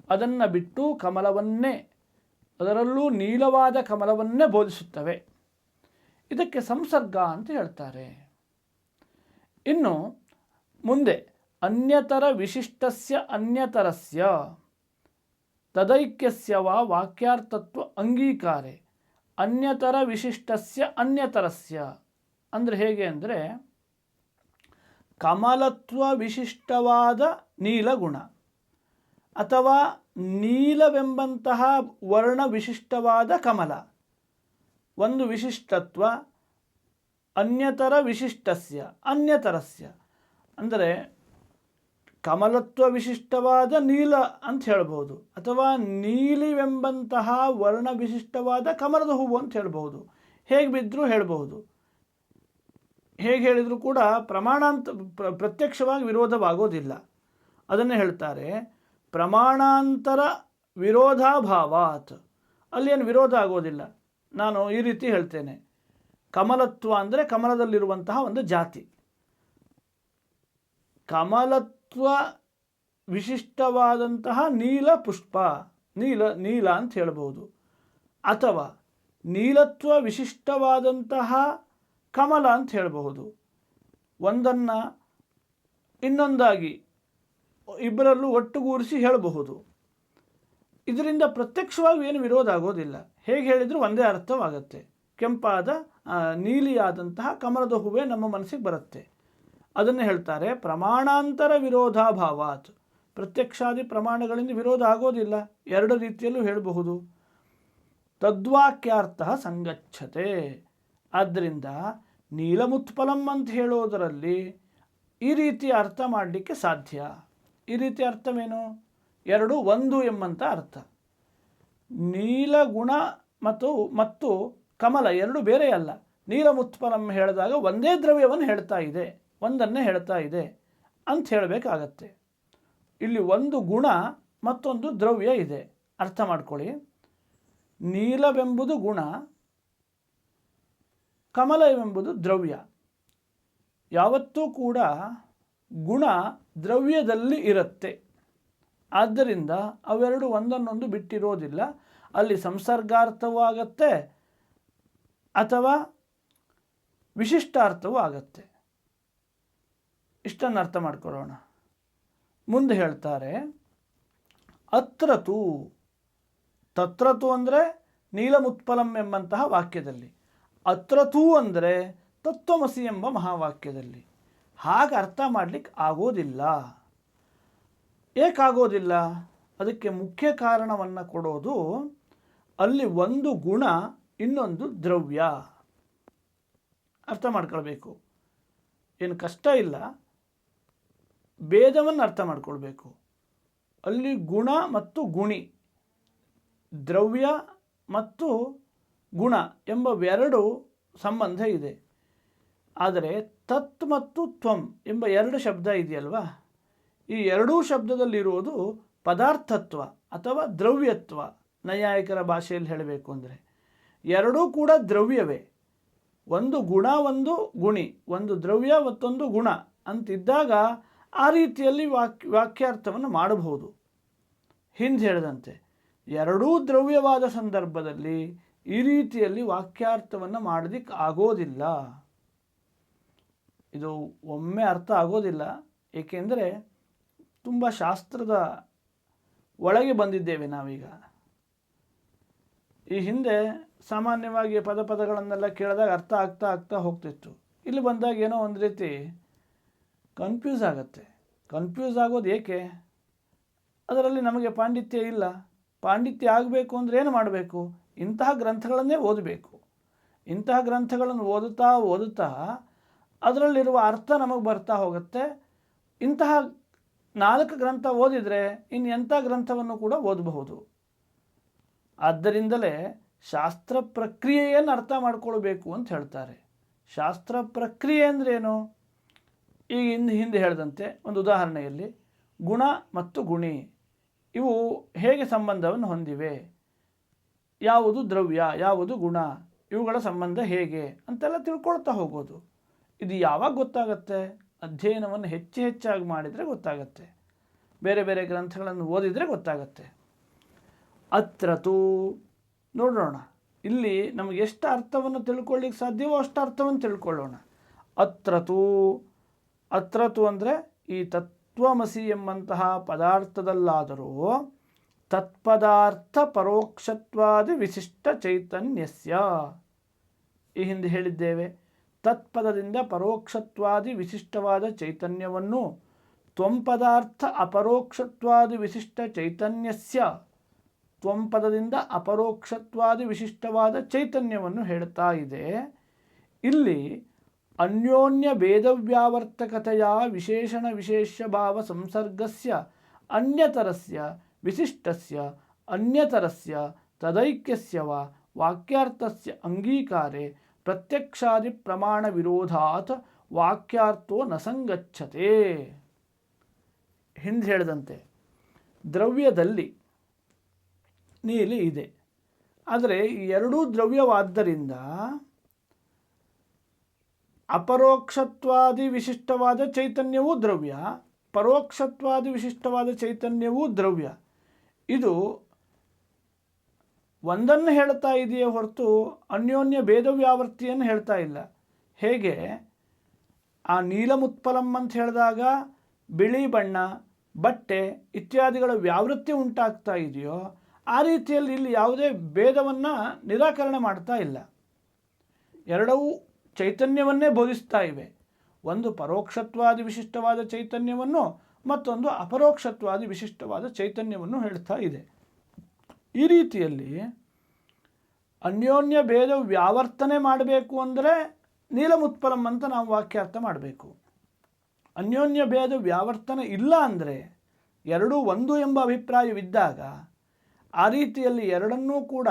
ಅದನ್ನು ಬಿಟ್ಟು ಕಮಲವನ್ನೇ, ಅದರಲ್ಲೂ ನೀಲವಾದ ಕಮಲವನ್ನೇ ಬೋಧಿಸುತ್ತವೆ. ಇದಕ್ಕೆ ಸಂಸರ್ಗ ಅಂತ ಹೇಳ್ತಾರೆ. ಇನ್ನು ಮುಂದೆ, ಅನ್ಯತರ ವಿಶಿಷ್ಟಸ್ಯ ಅನ್ಯತರಸ್ಯ, ತದೈಕ್ಯಸ್ಯ ವಾ ವಾಕ್ಯಾರ್ಥತ್ವ ಅಂಗೀಕಾರೆ, ಅನ್ಯತರ ವಿಶಿಷ್ಟಸ್ಯ ಅನ್ಯತರಸ್ಯ. ಅಂದರೆ ಹೇಗೆ ಅಂದರೆ, ಕಮಲತ್ವ ವಿಶಿಷ್ಟವಾದ ನೀಲಗುಣ ಅಥವಾ ನೀಲವೆಂಬಂತಹ ವರ್ಣ ವಿಶಿಷ್ಟವಾದ ಕಮಲ. ಒಂದು ವಿಶಿಷ್ಟತ್ವ ಅನ್ಯತರ ವಿಶಿಷ್ಟಸ್ಯ ಅನ್ಯತರಸ್ಯ. ಅಂದರೆ ಕಮಲತ್ವ ವಿಶಿಷ್ಟವಾದ ನೀಲ ಅಂತ ಹೇಳ್ಬೋದು ಅಥವಾ ನೀಲಿವೆಂಬಂತಹ ವರ್ಣ ವಿಶಿಷ್ಟವಾದ ಕಮಲದ ಹೂವು ಅಂತ ಹೇಳ್ಬೋದು. ಹೇಗೆ ಬಿದ್ದರೂ ಹೇಳ್ಬಹುದು ಹೇಗೆ ಹೇಳಿದರೂ ಕೂಡ ಪ್ರಮಾಣಾಂತ ಪ್ರ- ಪ್ರತ್ಯಕ್ಷವಾಗಿ ವಿರೋಧವಾಗೋದಿಲ್ಲ. ಅದನ್ನು ಹೇಳ್ತಾರೆ ಪ್ರಮಾಣಾಂತರ ವಿರೋಧಾಭಾವಾತ್. ಅಲ್ಲೇನು ವಿರೋಧ ಆಗೋದಿಲ್ಲ. ನಾನು ಈ ರೀತಿ ಹೇಳ್ತೇನೆ. ಕಮಲತ್ವ ಅಂದರೆ ಕಮಲದಲ್ಲಿರುವಂತಹ ಒಂದು ಜಾತಿ. ಕಮಲತ್ವ ವಿಶಿಷ್ಟವಾದಂತಹ ನೀಲ ಪುಷ್ಪ, ನೀಲ ನೀಲ ಅಂತ ಹೇಳ್ಬೋದು. ಅಥವಾ ನೀಲತ್ವ ವಿಶಿಷ್ಟವಾದಂತಹ ಕಮಲ ಅಂತ ಹೇಳಬಹುದು. ಒಂದನ್ನು ಇನ್ನೊಂದಾಗಿ ಇಬ್ಬರಲ್ಲೂ ಒಟ್ಟುಗೂಡಿಸಿ ಹೇಳಬಹುದು. ಇದರಿಂದ ಪ್ರತ್ಯಕ್ಷವಾಗಿ ಏನು ವಿರೋಧ ಆಗೋದಿಲ್ಲ. ಹೇಗೆ ಹೇಳಿದರೂ ಒಂದೇ ಅರ್ಥವಾಗುತ್ತೆ. ಕೆಂಪಾದ ನೀಲಿಯಾದಂತಹ ಕಮಲದ ಹೂವೇ ನಮ್ಮ ಮನಸ್ಸಿಗೆ ಬರುತ್ತೆ. ಅದನ್ನು ಹೇಳ್ತಾರೆ, ಪ್ರಮಾಣಾಂತರ ವಿರೋಧಾಭಾವಾತ್. ಪ್ರತ್ಯಕ್ಷಾದಿ ಪ್ರಮಾಣಗಳಿಂದ ವಿರೋಧ ಆಗೋದಿಲ್ಲ, ಎರಡು ರೀತಿಯಲ್ಲೂ ಹೇಳಬಹುದು. ತದ್ವಾಕ್ಯಾರ್ಥ ಸಂಗಚ್ಛತೆ. ಆದ್ದರಿಂದ ನೀಲಮುತ್ಪಲಂ ಅಂತ ಹೇಳೋದರಲ್ಲಿ ಈ ರೀತಿ ಅರ್ಥ ಮಾಡಲಿಕ್ಕೆ ಸಾಧ್ಯ. ಈ ರೀತಿ ಅರ್ಥವೇನು? ಎರಡು ಒಂದು ಎಂಬಂಥ ಅರ್ಥ. ನೀಲಗುಣ ಮತ್ತು ಮತ್ತು ಕಮಲ ಎರಡು ಬೇರೆ ಅಲ್ಲ ನೀಲಮುತ್ಪಲಂ ಹೇಳಿದಾಗ ಒಂದೇ ದ್ರವ್ಯವನ್ನು ಹೇಳ್ತಾ ಇದೆ. ಒಂದನ್ನೇ ಹೇಳ್ತಾ ಇದೆ ಅಂತ ಹೇಳಬೇಕಾಗತ್ತೆ. ಇಲ್ಲಿ ಒಂದು ಗುಣ ಮತ್ತೊಂದು ದ್ರವ್ಯ ಇದೆ. ಅರ್ಥ ಮಾಡ್ಕೊಳ್ಳಿ. ನೀಲವೆಂಬುದು ಗುಣ, ಕಮಲವೆಂಬುದು ದ್ರವ್ಯ. ಯಾವತ್ತೂ ಕೂಡ ಗುಣ ದ್ರವ್ಯದಲ್ಲಿ ಇರುತ್ತೆ. ಆದ್ದರಿಂದ ಅವೆರಡು ಒಂದನ್ನೊಂದು ಬಿಟ್ಟಿರೋದಿಲ್ಲ. ಅಲ್ಲಿ ಸಂಸರ್ಗಾರ್ಥವೂ ಆಗತ್ತೆ ಅಥವಾ ವಿಶಿಷ್ಟಾರ್ಥವೂ ಆಗತ್ತೆ. ಇಷ್ಟನ್ನು ಅರ್ಥ ಮಾಡ್ಕೊಳ್ಳೋಣ. ಮುಂದೆ ಹೇಳ್ತಾರೆ, ಅತ್ರತು. ತತ್ರತು ಅಂದರೆ ನೀಲಮುತ್ಪಲಂ ಎಂಬಂತಹ ವಾಕ್ಯದಲ್ಲಿ. ಅತ್ರತು ಅಂದರೆ ತತ್ವಮಸಿ ಎಂಬ ಮಹಾವಾಕ್ಯದಲ್ಲಿ. ಹಾಗೆ ಅರ್ಥ ಮಾಡಲಿಕ್ಕೆ ಆಗೋದಿಲ್ಲ. ಏಕಾಗೋದಿಲ್ಲ? ಅದಕ್ಕೆ ಮುಖ್ಯ ಕಾರಣವನ್ನು ಕೊಡೋದು ಅಲ್ಲಿ ಒಂದು ಗುಣ, ಇನ್ನೊಂದು ದ್ರವ್ಯ. ಅರ್ಥ ಮಾಡ್ಕೊಳ್ಬೇಕು. ಏನು ಕಷ್ಟ ಇಲ್ಲ. ಭೇದವನ್ನು ಅರ್ಥ ಮಾಡ್ಕೊಳ್ಬೇಕು. ಅಲ್ಲಿ ಗುಣ ಮತ್ತು ಗುಣಿ, ದ್ರವ್ಯ ಮತ್ತು ಗುಣ ಎಂಬ ಎರಡು ಸಂಬಂಧ ಇದೆ. ಆದರೆ ತತ್ ಮತ್ತು ತ್ವಂ ಎಂಬ ಎರಡು ಶಬ್ದ ಇದೆಯಲ್ವಾ? ಈ ಎರಡೂ ಶಬ್ದದಲ್ಲಿರುವುದು ಪದಾರ್ಥತ್ವ ಅಥವಾ ದ್ರವ್ಯತ್ವ, ನೈಯಾಯಿಕರ ಭಾಷೆಯಲ್ಲಿ ಹೇಳಬೇಕು ಅಂದರೆ. ಎರಡೂ ಕೂಡ ದ್ರವ್ಯವೇ. ಒಂದು ಗುಣ, ಒಂದು ಗುಣಿ, ಒಂದು ದ್ರವ್ಯ ಮತ್ತೊಂದು ಗುಣ ಅಂತಿದ್ದಾಗ ಆ ರೀತಿಯಲ್ಲಿ ವಾಕ್, ವಾಕ್ಯಾರ್ಥವನ್ನು ಮಾಡಬಹುದು. ಹಿಂದೆ ಹೇಳಿದಂತೆ, ಎರಡೂ ದ್ರವ್ಯವಾದ ಸಂದರ್ಭದಲ್ಲಿ ಈ ರೀತಿಯಲ್ಲಿ ವಾಕ್ಯಾರ್ಥವನ್ನು ಮಾಡೋದಕ್ಕೆ ಆಗೋದಿಲ್ಲ. ಇದು ಒಮ್ಮೆ ಅರ್ಥ ಆಗೋದಿಲ್ಲ, ಏಕೆಂದರೆ ತುಂಬ ಶಾಸ್ತ್ರದ ಒಳಗೆ ಬಂದಿದ್ದೇವೆ ನಾವೀಗ. ಈ ಹಿಂದೆ ಸಾಮಾನ್ಯವಾಗಿ ಪದ ಪದಗಳನ್ನೆಲ್ಲ ಕೇಳಿದಾಗ ಅರ್ಥ ಆಗ್ತಾ ಆಗ್ತಾ ಹೋಗ್ತಿತ್ತು. ಇಲ್ಲಿ ಬಂದಾಗ ಏನೋ ಒಂದು ರೀತಿ ಕನ್ಫ್ಯೂಸ್ ಆಗುತ್ತೆ. ಕನ್ಫ್ಯೂಸ್ ಆಗೋದು ಏಕೆ? ಅದರಲ್ಲಿ ನಮಗೆ ಪಾಂಡಿತ್ಯ ಇಲ್ಲ. ಪಾಂಡಿತ್ಯ ಆಗಬೇಕು ಅಂದರೆ ಏನು ಮಾಡಬೇಕು? ಇಂತಹ ಗ್ರಂಥಗಳನ್ನೇ ಓದಬೇಕು. ಇಂತಹ ಗ್ರಂಥಗಳನ್ನು ಓದುತ್ತಾ ಓದುತ್ತಾ ಅದರಲ್ಲಿರುವ ಅರ್ಥ ನಮಗೆ ಬರ್ತಾ ಹೋಗುತ್ತೆ. ಇಂತಹ ನಾಲ್ಕು ಗ್ರಂಥ ಓದಿದರೆ ಇನ್ನು ಎಂಥ ಗ್ರಂಥವನ್ನು ಕೂಡ ಓದಬಹುದು? ಆದ್ದರಿಂದಲೇ ಶಾಸ್ತ್ರ ಪ್ರಕ್ರಿಯೆಯನ್ನು ಅರ್ಥ ಮಾಡಿಕೊಳ್ಬೇಕು ಅಂತ ಹೇಳ್ತಾರೆ. ಶಾಸ್ತ್ರ ಪ್ರಕ್ರಿಯೆ ಅಂದ್ರೇನು ಈಗ ಹಿಂದೆ ಹಿಂದೆ ಹೇಳಿದಂತೆ ಒಂದು ಉದಾಹರಣೆಯಲ್ಲಿ ಗುಣ ಮತ್ತು ಗುಣಿ. ಇವು ಹೇಗೆ ಸಂಬಂಧವನ್ನು ಹೊಂದಿವೆ? ಯಾವುದು ದ್ರವ್ಯ, ಯಾವುದು ಗುಣ, ಇವುಗಳ ಸಂಬಂಧ ಹೇಗೆ ಅಂತೆಲ್ಲ ತಿಳ್ಕೊಳ್ತಾ ಹೋಗೋದು. ಇದು ಯಾವಾಗ ಗೊತ್ತಾಗತ್ತೆ? ಅಧ್ಯಯನವನ್ನು ಹೆಚ್ಚು ಹೆಚ್ಚಾಗಿ ಮಾಡಿದರೆ ಗೊತ್ತಾಗತ್ತೆ. ಬೇರೆ ಬೇರೆ ಗ್ರಂಥಗಳನ್ನು ಓದಿದರೆ ಗೊತ್ತಾಗತ್ತೆ. ಅತ್ರತು, ನೋಡೋಣ. ಇಲ್ಲಿ ನಮಗೆ ಎಷ್ಟು ಅರ್ಥವನ್ನು ತಿಳ್ಕೊಳ್ಳಿಕ್ಕೆ ಸಾಧ್ಯವೋ ಅಷ್ಟು ಅರ್ಥವನ್ನು ತಿಳ್ಕೊಳ್ಳೋಣ. ಅತ್ರತು ಅತ್ರತು ಅಂದರೆ ಈ ತತ್ವಮಸಿ ಎಂಬಂತಹ ಪದಾರ್ಥದಲ್ಲಾದರೂ ತತ್ಪದಾರ್ಥ ಪರೋಕ್ಷತ್ವಾದಿ ವಿಶಿಷ್ಟ ಚೈತನ್ಯಸ್ಯ. ಈ ಹಿಂದೆ ಹೇಳಿದ್ದೇವೆ, ತತ್ಪದದಿಂದ ಪರೋಕ್ಷತ್ವಾದಿ ವಿಶಿಷ್ಟವಾದ ಚೈತನ್ಯವನ್ನು ತ್ವಂಪದಾರ್ಥ ಅಪರೋಕ್ಷತ್ವಾದಿ ವಿಶಿಷ್ಟ ಚೈತನ್ಯಸ್ಯ. ತ್ವಂಪದದಿಂದ ಅಪರೋಕ್ಷತ್ವಾದಿ ವಿಶಿಷ್ಟವಾದ ಚೈತನ್ಯವನ್ನು ಹೇಳ್ತಾ ಇದೆ. ಇಲ್ಲಿ ಅನ್ಯೋನ್ಯ ಭೇದವ್ಯಾವರ್ತಕತೆಯ ವಿಶೇಷಣ ವಿಶೇಷ ಭಾವ ಸಂಸರ್ಗಸ್ಯ, ಅನ್ಯತರಸ್ಯ, ವಿಶಿಷ್ಟಸ್ಯ, ಅನ್ಯತರಸ್ಯ, ತದೈಕ್ಯಸ್ಯ ವಾ ವಾಕ್ಯಾರ್ಥಸ್ಯ ಅಂಗೀಕಾರೆ ಪ್ರತ್ಯಕ್ಷಾದಿ ಪ್ರಮಾಣ ವಿರೋಧಾತ್ ವಾಕ್ಯಾರ್ಥೋ ನ ಸಂಗಚ್ಛತೆ. ಹಿಂದೆ ಹೇಳಿದಂತೆ, ದ್ರವ್ಯದಲ್ಲಿ ನೀಲಿ ಇದೆ. ಆದರೆ ಎರಡೂ ದ್ರವ್ಯವಾದ್ದರಿಂದ ಅಪರೋಕ್ಷತ್ವಾದಿ ವಿಶಿಷ್ಟವಾದ ಚೈತನ್ಯವೂ ದ್ರವ್ಯ. ಪರೋಕ್ಷತ್ವಾದಿ ವಿಶಿಷ್ಟವಾದ ಚೈತನ್ಯವೂ ದ್ರವ್ಯ. ಇದು ಒಂದನ್ನು ಹೇಳ್ತಾ ಇದೆಯೇ ಹೊರತು ಅನ್ಯೋನ್ಯ ಭೇದವ್ಯಾವೃತ್ತಿಯನ್ನು ಹೇಳ್ತಾ ಇಲ್ಲ. ಹೇಗೆ? ಆ ನೀಲಮುತ್ಪಲಂ ಅಂತ ಹೇಳಿದಾಗ ಬಿಳಿ ಬಣ್ಣ, ಬಟ್ಟೆ ಇತ್ಯಾದಿಗಳ ವ್ಯಾವೃತ್ತಿ ಉಂಟಾಗ್ತಾ ಇದೆಯೋ ಆ ರೀತಿಯಲ್ಲಿ ಇಲ್ಲಿ ಯಾವುದೇ ಭೇದವನ್ನು ನಿರಾಕರಣೆ ಮಾಡ್ತಾ ಇಲ್ಲ. ಎರಡವೂ ಚೈತನ್ಯವನ್ನೇ ಬೋಧಿಸ್ತಾ ಇವೆ. ಒಂದು ಪರೋಕ್ಷತ್ವಾದಿ ವಿಶಿಷ್ಟವಾದ ಚೈತನ್ಯವನ್ನು ಮತ್ತೊಂದು ಅಪರೋಕ್ಷತ್ವಾದಿ ವಿಶಿಷ್ಟವಾದ ಚೈತನ್ಯವನ್ನು ಹೇಳ್ತಾ ಇದೆ. ಈ ರೀತಿಯಲ್ಲಿ ಅನ್ಯೋನ್ಯ ಭೇದ ವ್ಯಾವರ್ತನೆ ಮಾಡಬೇಕು ಅಂದರೆ ನೀಲಮುತ್ಪಲಂ ಅಂತ ನಾವು ವಾಕ್ಯಾರ್ಥ ಮಾಡಬೇಕು. ಅನ್ಯೋನ್ಯ ಭೇದ ವ್ಯಾವರ್ತನೆ ಇಲ್ಲ ಅಂದರೆ ಎರಡೂ ಒಂದು ಎಂಬ ಅಭಿಪ್ರಾಯವಿದ್ದಾಗ ಆ ರೀತಿಯಲ್ಲಿ ಎರಡನ್ನೂ ಕೂಡ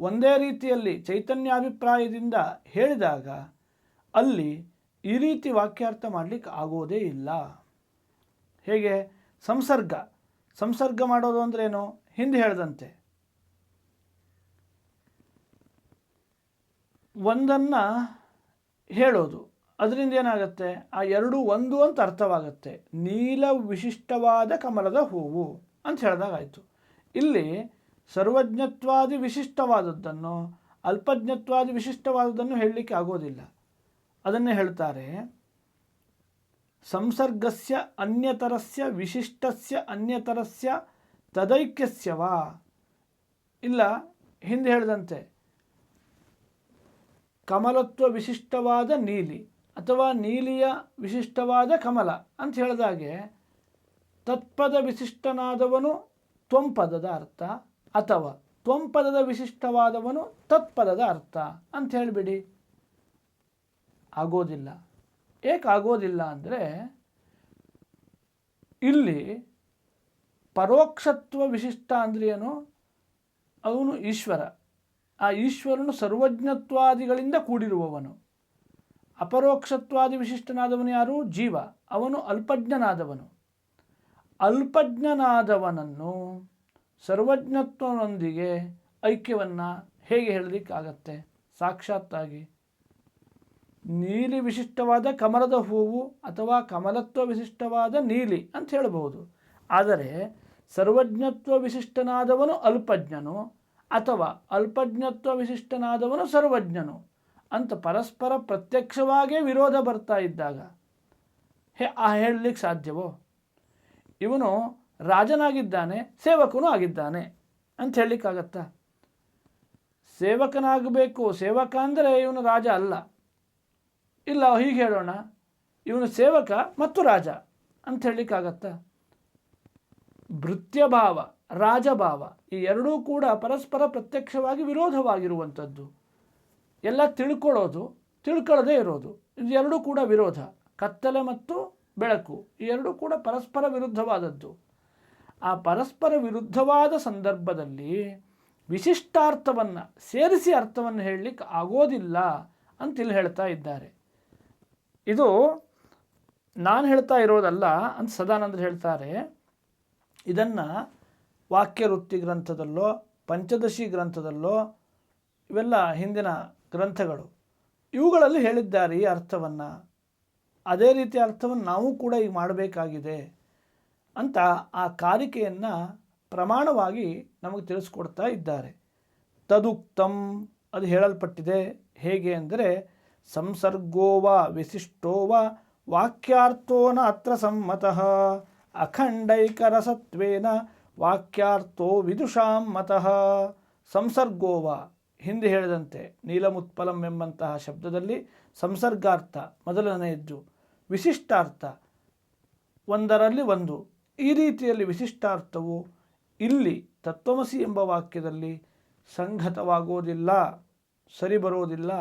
ಒಂದೇ ರೀತಿಯಲ್ಲಿ ಚೈತನ್ಯಾಭಿಪ್ರಾಯದಿಂದ ಹೇಳಿದಾಗ ಅಲ್ಲಿ ಈ ರೀತಿ ವಾಕ್ಯಾರ್ಥ ಮಾಡಲಿಕ್ಕೆ ಆಗೋದೇ ಇಲ್ಲ. ಹೇಗೆ? ಸಂಸರ್ಗ. ಸಂಸರ್ಗ ಮಾಡೋದು ಅಂದ್ರೇನು ಹಿಂದೆ ಹೇಳಿದಂತೆ. ಒಂದನ್ನು ಹೇಳೋದು. ಅದರಿಂದ ಏನಾಗುತ್ತೆ? ಆ ಎರಡು ಒಂದು ಅಂತ ಅರ್ಥವಾಗುತ್ತೆ. ನೀಲ ವಿಶಿಷ್ಟವಾದ ಕಮಲದ ಹೂವು ಅಂತ ಹೇಳಿದಾಗಾಯಿತು. ಇಲ್ಲಿ ಸರ್ವಜ್ಞತ್ವಾದಿ ವಿಶಿಷ್ಟವಾದದ್ದನ್ನು, ಅಲ್ಪಜ್ಞತ್ವಾದಿ ವಿಶಿಷ್ಟವಾದದ್ದನ್ನು ಹೇಳಲಿಕ್ಕೆ ಆಗೋದಿಲ್ಲ. ಅದನ್ನೇ ಹೇಳ್ತಾರೆ, ಸಂಸರ್ಗಸ್ಯ ಅನ್ಯತರಸ್ಯ ವಿಶಿಷ್ಟಸ್ಯ ಅನ್ಯತರಸ್ಯ ತದೈಕ್ಯಸ್ಯವಾ. ಇಲ್ಲ, ಹಿಂದೆ ಹೇಳಿದಂತೆ, ಕಮಲತ್ವ ವಿಶಿಷ್ಟವಾದ ನೀಲಿ ಅಥವಾ ನೀಲಿಯ ವಿಶಿಷ್ಟವಾದ ಕಮಲ ಅಂತ ಹೇಳಿದಾಗೆ ತತ್ಪದ ವಿಶಿಷ್ಟನಾದವನು ತ್ವಂಪದದ ಅರ್ಥ. ಅಥವಾ ತ್ವಂಪದದ ವಿಶಿಷ್ಟವಾದವನು ತತ್ಪದದ ಅರ್ಥ ಅಂತ ಹೇಳಿಬಿಡಿ. ಆಗೋದಿಲ್ಲ. ಏಕೆ ಆಗೋದಿಲ್ಲ ಅಂದರೆ ಇಲ್ಲಿ ಪರೋಕ್ಷತ್ವ ವಿಶಿಷ್ಟ ಅಂದ್ರೆ ಏನು? ಅವನು ಈಶ್ವರ. ಆ ಈಶ್ವರನು ಸರ್ವಜ್ಞತ್ವಾದಿಗಳಿಂದ ಕೂಡಿರುವವನು. ಅಪರೋಕ್ಷತ್ವಾದಿ ವಿಶಿಷ್ಟನಾದವನು ಯಾರು? ಜೀವ. ಅವನು ಅಲ್ಪಜ್ಞನಾದವನು. ಅಲ್ಪಜ್ಞನಾದವನನ್ನು ಸರ್ವಜ್ಞತ್ವನೊಂದಿಗೆ ಐಕ್ಯವನ್ನು ಹೇಗೆ ಹೇಳಲಿಕ್ಕಾಗತ್ತೆ? ಸಾಕ್ಷಾತ್ತಾಗಿ ನೀಲಿ ವಿಶಿಷ್ಟವಾದ ಕಮಲದ ಹೂವು ಅಥವಾ ಕಮಲತ್ವ ವಿಶಿಷ್ಟವಾದ ನೀಲಿ ಅಂತ ಹೇಳಬಹುದು. ಆದರೆ ಸರ್ವಜ್ಞತ್ವ ವಿಶಿಷ್ಟನಾದವನು ಅಲ್ಪಜ್ಞನು ಅಥವಾ ಅಲ್ಪಜ್ಞತ್ವ ವಿಶಿಷ್ಟನಾದವನು ಸರ್ವಜ್ಞನು ಅಂತ ಪರಸ್ಪರ ಪ್ರತ್ಯಕ್ಷವಾಗೇ ವಿರೋಧ ಬರ್ತಾ ಇದ್ದಾಗ ಹೇ, ಆ ಹೇಳಲಿಕ್ಕೆ ಸಾಧ್ಯವೋ? ಇವನು ರಾಜನಾಗಿದ್ದಾನೆ, ಸೇವಕನೂ ಆಗಿದ್ದಾನೆ ಅಂತ ಹೇಳಲಿಕ್ಕಾಗತ್ತಾ? ಸೇವಕನಾಗಬೇಕು. ಸೇವಕ ಅಂದರೆ ಇವನು ರಾಜ ಅಲ್ಲ. ಇಲ್ಲ, ಹೀಗೆ ಹೇಳೋಣ. ಇವನು ಸೇವಕ ಮತ್ತು ರಾಜ ಅಂತ ಹೇಳಲಿಕ್ಕಾಗತ್ತಾ? ಭೃತ್ಯಭಾವ, ರಾಜಭಾವ ಈ ಎರಡೂ ಕೂಡ ಪರಸ್ಪರ ಪ್ರತ್ಯಕ್ಷವಾಗಿ ವಿರೋಧವಾಗಿರುವಂಥದ್ದು. ಎಲ್ಲ ತಿಳ್ಕೊಳ್ಳೋದು, ತಿಳ್ಕೊಳ್ಳದೇ ಇರೋದು. ಇದು ಎರಡೂ ಕೂಡ ವಿರೋಧ. ಕತ್ತಲೆ ಮತ್ತು ಬೆಳಕು ಈ ಎರಡೂ ಕೂಡ ಪರಸ್ಪರ ವಿರುದ್ಧವಾದದ್ದು. ಆ ಪರಸ್ಪರ ವಿರುದ್ಧವಾದ ಸಂದರ್ಭದಲ್ಲಿ ವಿಶಿಷ್ಟಾರ್ಥವನ್ನು ಸೇರಿಸಿ ಅರ್ಥವನ್ನು ಹೇಳಲಿಕ್ಕೆ ಆಗೋದಿಲ್ಲ ಅಂತ ಇಲ್ಲಿ ಹೇಳ್ತಾ ಇದ್ದಾರೆ. ಇದು ನಾನು ಹೇಳ್ತಾ ಇರೋದಲ್ಲ ಅಂತ ಸದಾನಂದರು ಹೇಳ್ತಾರೆ. ಇದನ್ನು ವಾಕ್ಯವೃತ್ತಿ ಗ್ರಂಥದಲ್ಲೋ, ಪಂಚದಶಿ ಗ್ರಂಥದಲ್ಲೋ, ಇವೆಲ್ಲ ಹಿಂದಿನ ಗ್ರಂಥಗಳು, ಇವುಗಳಲ್ಲಿ ಹೇಳಿದ್ದಾರೆ ಈ ಅರ್ಥವನ್ನು. ಅದೇ ರೀತಿಯ ಅರ್ಥವನ್ನು ನಾವು ಕೂಡ ಈಗ ಮಾಡಬೇಕಾಗಿದೆ. ಅಂತ ಆ ಕಾರಿಕೆಯನ್ನು ಪ್ರಮಾಣವಾಗಿ ನಮಗೆ ತಿಳಿಸ್ಕೊಡ್ತಾ ಇದ್ದಾರೆ. ತದುಕ್ತಂ ಅದು ಹೇಳಲ್ಪಟ್ಟಿದೆ. ಹೇಗೆ ಅಂದರೆ ಸಂಸರ್ಗೋವ ವಿಶಿಷ್ಟೋವ ವಾಕ್ಯಾರ್ಥೋನ ಅತ್ರ ಸಮ್ಮತಃ ಅಖಂಡೈಕರಸತ್ವೇನ ವಾಕ್ಯಾರ್ಥೋ ವಿದುಷಾಂ ಮತಃ ಸಂಸರ್ಗೋವ ಹಿಂದೆ ಹೇಳಿದಂತೆ ನೀಲಮುತ್ಪಲಂ ಎಂಬಂತಹ ಶಬ್ದದಲ್ಲಿ ಸಂಸರ್ಗಾರ್ಥ ಮೊದಲನೆಯದ್ದು ವಿಶಿಷ್ಟಾರ್ಥ ಒಂದರಲ್ಲಿ ಒಂದು ಈ ರೀತಿಯಲ್ಲಿ ವಿಶಿಷ್ಟಾರ್ಥವು ಇಲ್ಲಿ ತತ್ವಮಸಿ ಎಂಬ ವಾಕ್ಯದಲ್ಲಿ ಸಂಗತವಾಗೋದಿಲ್ಲ ಸರಿ ಬರೋದಿಲ್ಲ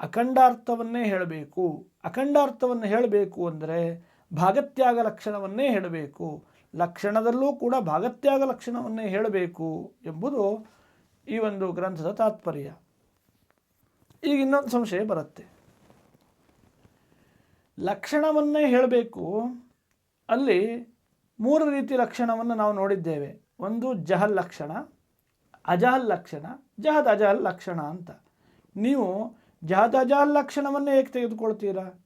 ಅಖಂಡಾರ್ಥವನ್ನೇ ಹೇಳಬೇಕು. ಅಖಂಡಾರ್ಥವನ್ನು ಹೇಳಬೇಕು ಅಂದರೆ ಭಾಗತ್ಯಾಗ ಲಕ್ಷಣವನ್ನೇ ಹೇಳಬೇಕು. ಲಕ್ಷಣದಲ್ಲೂ ಕೂಡ ಭಾಗತ್ಯಾಗ ಲಕ್ಷಣವನ್ನೇ ಹೇಳಬೇಕು ಎಂಬುದು ಈ ಒಂದು ಗ್ರಂಥದ ತಾತ್ಪರ್ಯ. ಈಗ ಇನ್ನೊಂದು ಸಂಶಯ ಬರುತ್ತೆ. ಲಕ್ಷಣವನ್ನೇ ಹೇಳಬೇಕು ಅಲ್ಲಿ ಮೂರು ರೀತಿ ಲಕ್ಷಣವನ್ನು ನಾವು ನೋಡಿದ್ದೇವೆ. ಒಂದು, ಜಹಲ್ ಲಕ್ಷಣ, ಅಜಹಲ್ ಲಕ್ಷಣ, ಜಹದ್ ಅಜಹಲ್ ಲಕ್ಷಣ ಅಂತ. ನೀವು ಜಹದ್ ಅಜಹಲ್ ಲಕ್ಷಣವನ್ನು ಹೇಗೆ ತೆಗೆದುಕೊಳ್ತೀರಾ?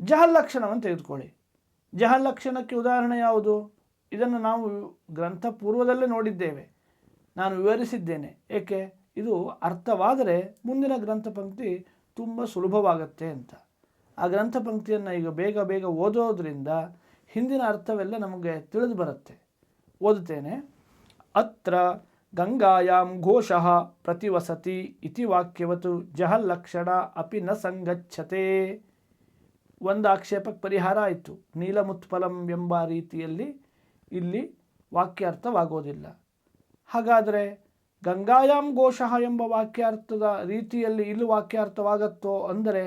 ಜಹಲ್ ಲಕ್ಷಣವನ್ನು ತೆಗೆದುಕೊಳ್ಳಿ. ಜಹಲ್ ಲಕ್ಷಣಕ್ಕೆ ಉದಾಹರಣೆ ಯಾವುದು? ಇದನ್ನು ನಾವು ಗ್ರಂಥ ಪೂರ್ವದಲ್ಲೇ ನೋಡಿದ್ದೇವೆ. ನಾನು ವಿವರಿಸಿದ್ದೇನೆ. ಏಕೆ? ಇದು ಅರ್ಥವಾದರೆ ಮುಂದಿನ ಗ್ರಂಥ ಪಂಕ್ತಿ ತುಂಬ ಸುಲಭವಾಗತ್ತೆ ಅಂತ. ಆ ಗ್ರಂಥ ಪಂಕ್ತಿಯನ್ನು ಈಗ ಬೇಗ ಬೇಗ ಓದೋದ್ರಿಂದ ಹಿಂದಿನ ಅರ್ಥವೆಲ್ಲ ನಮಗೆ ತಿಳಿದು ಬರುತ್ತೆ. ಓದುತ್ತೇನೆ, ಅತ್ರ ಗಂಗಾಯಾಂ ಘೋಷಃ ಪ್ರತಿವಸತಿ ಇತಿ ವಾಕ್ಯವತು ಜಹಲ್ಲಕ್ಷಣ ಅಪಿ ನ ಸಂಗಚ್ಛತೆ. ಒಂದು ಆಕ್ಷೇಪಕ್ಕೆ ಪರಿಹಾರ ಆಯಿತು. ನೀಲಮುತ್ಪಲಂ ಎಂಬ ರೀತಿಯಲ್ಲಿ ಇಲ್ಲಿ ವಾಕ್ಯಾರ್ಥವಾಗೋದಿಲ್ಲ. ಹಾಗಾದರೆ ಗಂಗಾಯಾಂ ಘೋಷಃ ಎಂಬ ವಾಕ್ಯಾರ್ಥದ ರೀತಿಯಲ್ಲಿ ಇಲ್ಲಿ ವಾಕ್ಯಾರ್ಥವಾಗತ್ತೋ ಅಂದರೆ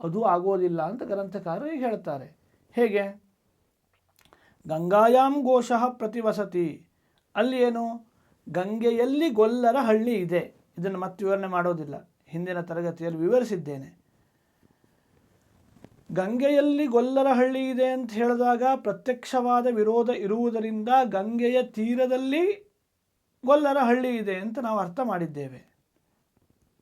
ಅದು ಆಗೋದಿಲ್ಲ ಅಂತ ಗ್ರಂಥಕಾರರು ಹೇಳ್ತಾರೆ. ಹೇಗೆ? ಗಂಗಾಯಾಂ ಘೋಷಃ ಪ್ರತಿವಸತಿ. ಅಲ್ಲಿ ಏನು? ಗಂಗೆಯಲ್ಲಿ ಗೊಲ್ಲರ ಹಳ್ಳಿ ಇದೆ. ಇದನ್ನು ಮತ್ತೆ ವಿವರಣೆ ಮಾಡೋದಿಲ್ಲ. ಹಿಂದಿನ ತರಗತಿಯಲ್ಲಿ ವಿವರಿಸಿದ್ದೇನೆ. ಗಂಗೆಯಲ್ಲಿ ಗೊಲ್ಲರ ಹಳ್ಳಿ ಇದೆ ಅಂತ ಹೇಳಿದಾಗ ಪ್ರತ್ಯಕ್ಷವಾದ ವಿರೋಧ ಇರುವುದರಿಂದ ಗಂಗೆಯ ತೀರದಲ್ಲಿ ಗೊಲ್ಲರ ಹಳ್ಳಿ ಇದೆ ಅಂತ ನಾವು ಅರ್ಥ ಮಾಡಿದ್ದೇವೆ.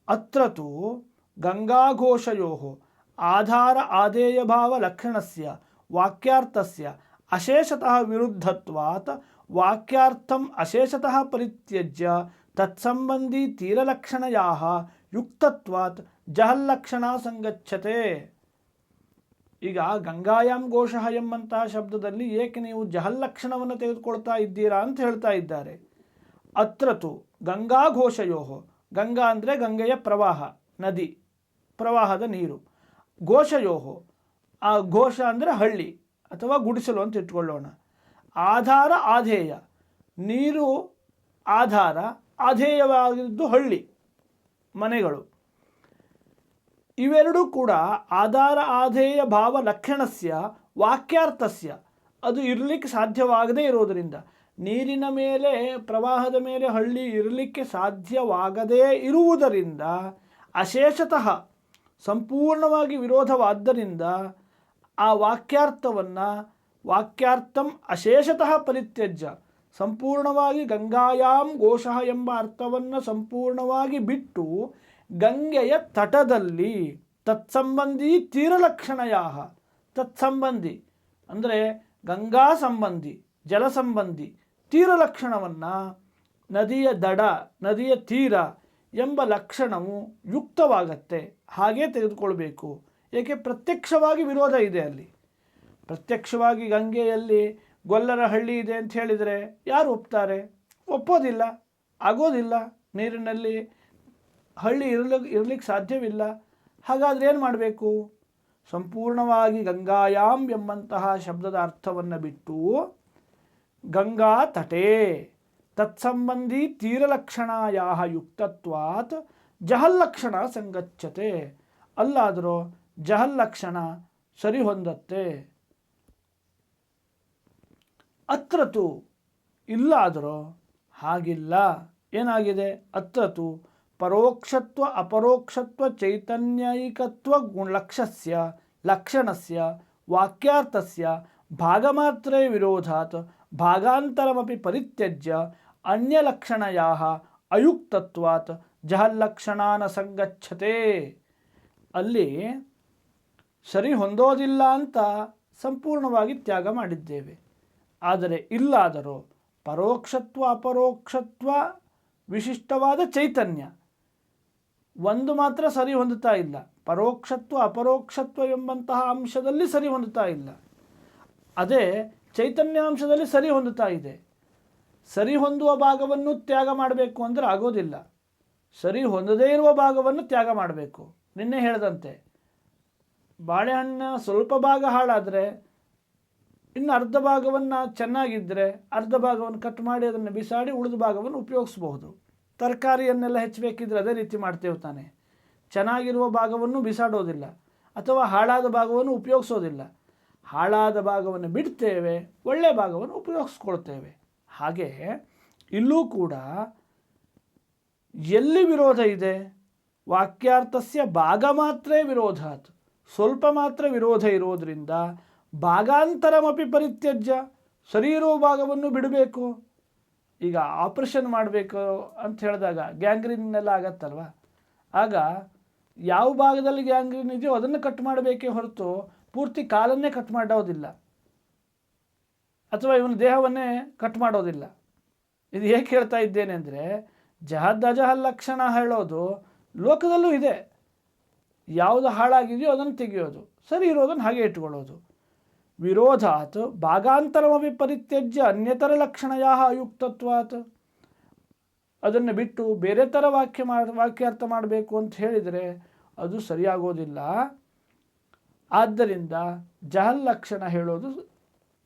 ಅತ್ರತು ಗಂಗಾಘೋಷಯೋ ಆಧಾರ ಆದೇಯ ಭಾವ ಲಕ್ಷಣಸ್ಯ, ವಾಕ್ಯಾರ್ಥಸ್ಯ ಅಶೇಷತಃ ವಿರುದ್ಧತ್ವಾತ್ ವಾಕ್ಯಾರ್ಥಂ ಅಶೇಷತಃ ಪರಿತ್ಯಜ್ಯ ತತ್ಸಂಬಂಧಿ ತೀರಲಕ್ಷಣೆಯ ಯುಕ್ತತ್ವಾತ್ ಜಹಲ್ಲಕ್ಷಣ ಸಂಗಚ್ಛತೆ. ಈಗ ಗಂಗಾಯಾಮ್ ಘೋಷ ಎಂಬಂತಹ ಶಬ್ದದಲ್ಲಿ ಏಕೆ ನೀವು ಜಹಲ್ಲಕ್ಷಣವನ್ನು ತೆಗೆದುಕೊಳ್ತಾ ಇದ್ದೀರಾ ಅಂತ ಹೇಳ್ತಾ ಇದ್ದಾರೆ. ಅತ್ರತು ಗಂಗಾ ಘೋಷಯೋ ಗಂಗಾ ಅಂದರೆ ಗಂಗೆಯ ಪ್ರವಾಹ, ನದಿ, ಪ್ರವಾಹದ ನೀರು. ಘೋಷಯೋ ಆ ಘೋಷ ಅಂದರೆ ಹಳ್ಳಿ. ಅಥವಾ ಗುಡಿಸಲು ಅಂತ ಇಟ್ಕೊಳ್ಳೋಣ. ಆಧಾರ, ಆಧೇಯ. ನೀರು, ಆಧಾರ, ಆಧೇಯವಾಗಿದ್ದು ಹಳ್ಳಿ, ಮನೆಗಳು. ಇವೆರಡೂ ಕೂಡ ಆಧಾರ, ಆಧೇಯ ಭಾವ ಲಕ್ಷಣಸ್ಯ, ವಾಕ್ಯಾರ್ಥಸ್ಯ. ಅದು ಇರಲಿಕ್ಕೆ ಸಾಧ್ಯವಾಗದೇ ಇರೋದರಿಂದ. ನೀರಿನ ಮೇಲೆ, ಪ್ರವಾಹದ ಮೇಲೆ ಹಳ್ಳಿ ಇರಲಿಕ್ಕೆ ಸಾಧ್ಯವಾಗದೇ ಇರುವುದರಿಂದ ಅಶೇಷತಃ ಸಂಪೂರ್ಣವಾಗಿ ವಿರೋಧವಾದ್ದರಿಂದ ಆ ವಾಕ್ಯಾರ್ಥವನ್ನು ವಾಕ್ಯಾರ್ಥಂ ಅಶೇಷತಃ ಪರಿತ್ಯಜ್ಯ. ಸಂಪೂರ್ಣವಾಗಿ ಗಂಗಾಯಾಂ ಘೋಷಃ ಎಂಬ ಅರ್ಥವನ್ನು ಸಂಪೂರ್ಣವಾಗಿ ಬಿಟ್ಟು ಗಂಗೆಯ ತಟದಲ್ಲಿ ತತ್ಸಂಬಂಧಿ ತೀರಲಕ್ಷಣಯಾ ತತ್ಸಂಬಂಧಿ ಅಂದರೆ ಗಂಗಾ ಸಂಬಂಧಿ, ಜಲ ಸಂಬಂಧಿ, ತೀರಲಕ್ಷಣವನ್ನು ನದಿಯ ದಡ, ನದಿಯ ತೀರ ಎಂಬ ಲಕ್ಷಣವು ಯುಕ್ತವಾಗತ್ತೆ. ಹಾಗೇ ತೆಗೆದುಕೊಳ್ಬೇಕು. ಏಕೆ ಪ್ರತ್ಯಕ್ಷವಾಗಿ ವಿರೋಧ ಇದೆ ಅಲ್ಲಿ? ಪ್ರತ್ಯಕ್ಷವಾಗಿ ಗಂಗೆಯಲ್ಲಿ ಗೊಲ್ಲರ ಹಳ್ಳಿ ಇದೆ ಅಂತ ಹೇಳಿದರೆ ಯಾರು ಒಪ್ತಾರೆ? ಒಪ್ಪೋದಿಲ್ಲ, ಆಗೋದಿಲ್ಲ. ನೀರಿನಲ್ಲಿ ಹಳ್ಳಿ ಇರಲಿಕ್ಕೆ ಇರಲಿಕ್ಕೆ ಸಾಧ್ಯವಿಲ್ಲ. ಹಾಗಾದರೆ ಏನು ಮಾಡಬೇಕು? ಸಂಪೂರ್ಣವಾಗಿ ಗಂಗಾಯಾಮ್ ಎಂಬಂತಹ ಶಬ್ದದ ಅರ್ಥವನ್ನು ಬಿಟ್ಟು ಗಂಗಾ ತಟೇ ತತ್ಸಂಬಂಧಿ ತೀರಲಕ್ಷಣಾಯ ಯುಕ್ತತ್ವಾತ್ ಜಹಲ್ಲಕ್ಷಣ ಸಂಗಚ್ಚತೆ ಅಲ್ಲಾದರೂ ಜಹಲ್ಲಕ್ಷಣ ಸರಿ ಹೊಂದತ್ತೆ. ಅತ್ರತು ಇಲ್ಲಾದರೂ ಹಾಗಿಲ್ಲ. ಏನಾಗಿದೆ? ಅತ್ರತು ಪರೋಕ್ಷತ್ವ, ಅಪರೋಕ್ಷತ್ವ, ಚೈತನ್ಯೈಕತ್ವ, ಗುಣಲಕ್ಷಸ್ಯ, ಲಕ್ಷಣಸ್ಯ, ವಾಕ್ಯಾರ್ಥಸ್ಯ, ಭಾಗಮಾತ್ರೇ ವಿರೋಧಾತ್ ಭಾಗಾಂತರಮಿ ಪರಿತ್ಯಜ್ಯ ಅನ್ಯಲಕ್ಷಣೆಯ ಅಯುಕ್ತತ್ವಾತ್ ಜಹಲ್ಲಕ್ಷಣಾನ ಸಂಗಚ್ಛತೆ ಅಲ್ಲಿ ಸರಿ ಹೊಂದೋದಿಲ್ಲ ಅಂತ ಸಂಪೂರ್ಣವಾಗಿ ತ್ಯಾಗ ಮಾಡಿದ್ದೇವೆ. ಆದರೆ ಇಲ್ಲಾದರೂ ಪರೋಕ್ಷತ್ವ ಅಪರೋಕ್ಷತ್ವ ವಿಶಿಷ್ಟವಾದ ಚೈತನ್ಯ ಒಂದು ಮಾತ್ರ ಸರಿ ಹೊಂದುತ್ತಾ ಇಲ್ಲ. ಪರೋಕ್ಷತ್ವ ಅಪರೋಕ್ಷತ್ವ ಎಂಬಂತಹ ಅಂಶದಲ್ಲಿ ಸರಿ ಹೊಂದುತ್ತಾ ಇಲ್ಲ. ಅದೇ ಚೈತನ್ಯಾಂಶದಲ್ಲಿ ಸರಿ ಹೊಂದುತ್ತಾ ಇದೆ. ಸರಿ ಹೊಂದುವ ಭಾಗವನ್ನು ತ್ಯಾಗ ಮಾಡಬೇಕು ಅಂದರೆ ಆಗೋದಿಲ್ಲ. ಸರಿ ಹೊಂದದೇ ಇರುವ ಭಾಗವನ್ನು ತ್ಯಾಗ ಮಾಡಬೇಕು. ನಿನ್ನೆ ಹೇಳಿದಂತೆ ಬಾಳೆಹಣ್ಣ ಸ್ವಲ್ಪ ಭಾಗ ಹಾಳಾದರೆ, ಇನ್ನು ಅರ್ಧ ಭಾಗವನ್ನು ಚೆನ್ನಾಗಿದ್ದರೆ ಅರ್ಧ ಭಾಗವನ್ನು ಕಟ್ ಮಾಡಿ ಅದನ್ನು ಬಿಸಾಡಿ ಉಳಿದ ಭಾಗವನ್ನು ಉಪಯೋಗಿಸ್ಬಹುದು. ತರಕಾರಿಯನ್ನೆಲ್ಲ ಹೆಚ್ಚಬೇಕಿದ್ರೆ ಅದೇ ರೀತಿ ಮಾಡ್ತೇವೆ ತಾನೆ. ಚೆನ್ನಾಗಿರುವ ಭಾಗವನ್ನು ಬಿಸಾಡೋದಿಲ್ಲ ಅಥವಾ ಹಾಳಾದ ಭಾಗವನ್ನು ಉಪಯೋಗಿಸೋದಿಲ್ಲ. ಹಾಳಾದ ಭಾಗವನ್ನು ಬಿಡ್ತೇವೆ ಒಳ್ಳೆಯ ಭಾಗವನ್ನು ಉಪಯೋಗಿಸ್ಕೊಳ್ತೇವೆ. ಹಾಗೆ ಇಲ್ಲೂ ಕೂಡ ಎಲ್ಲಿ ವಿರೋಧ ಇದೆ? ವಾಕ್ಯಾರ್ಥಸ್ಯ ಭಾಗ ಮಾತ್ರ ವಿರೋಧ ವಿರೋಧಾತ್ ಸ್ವಲ್ಪ ಮಾತ್ರ ವಿರೋಧ ಇರೋದರಿಂದ ಭಾಗಾಂತರಮಪಿ ಪರಿತ್ಯಜ್ಯ ಶರೀರೋ ಭಾಗವನ್ನು ಬಿಡಬೇಕು. ಈಗ ಆಪ್ರೇಷನ್ ಮಾಡಬೇಕು ಅಂತ ಹೇಳಿದಾಗ ಗ್ಯಾಂಗ್ರೀನೆಲ್ಲ ಆಗತ್ತಲ್ವ? ಆಗ ಯಾವ ಭಾಗದಲ್ಲಿ ಗ್ಯಾಂಗ್ರೀನ್ ಇದೆಯೋ ಅದನ್ನು ಕಟ್ ಮಾಡಬೇಕೇ ಹೊರತು ಪೂರ್ತಿ ಕಾಲನ್ನೇ ಕಟ್ ಮಾಡೋದಿಲ್ಲ. ಅಥವಾ ಇವನ ದೇಹವನ್ನೇ ಕಟ್ ಮಾಡೋದಿಲ್ಲ. ಇದು ಹೇಗೆ ಹೇಳ್ತಾ ಇದ್ದೇನೆ ಅಂದರೆ ಜಹದ್ದಜಹ ಲಕ್ಷಣ ಹೇಳೋದು ಲೋಕದಲ್ಲೂ ಇದೆ. ಯಾವುದು ಹಾಳಾಗಿದೆಯೋ ಅದನ್ನು ತೆಗೆಯೋದು. ಸರಿ ಇರೋದನ್ನು ಹಾಗೆ ಇಟ್ಕೊಳ್ಳೋದು ವಿರೋಧಾತ್ ಭಾಗಾಂತರವ ಪರಿತ್ಯಜ್ಯ ಅನ್ಯತರ ಲಕ್ಷಣಯಾ ಅಯುಕ್ತತ್ವಾತ್. ಅದನ್ನು ಬಿಟ್ಟು ಬೇರೆ ಥರ ವಾಕ್ಯ ಮಾಡಿ, ವಾಕ್ಯಾರ್ಥ ಮಾಡಬೇಕು ಅಂತ ಹೇಳಿದರೆ ಅದು ಸರಿಯಾಗೋದಿಲ್ಲ. ಆದ್ದರಿಂದ ಜಹಲ್ ಲಕ್ಷಣ ಹೇಳೋದು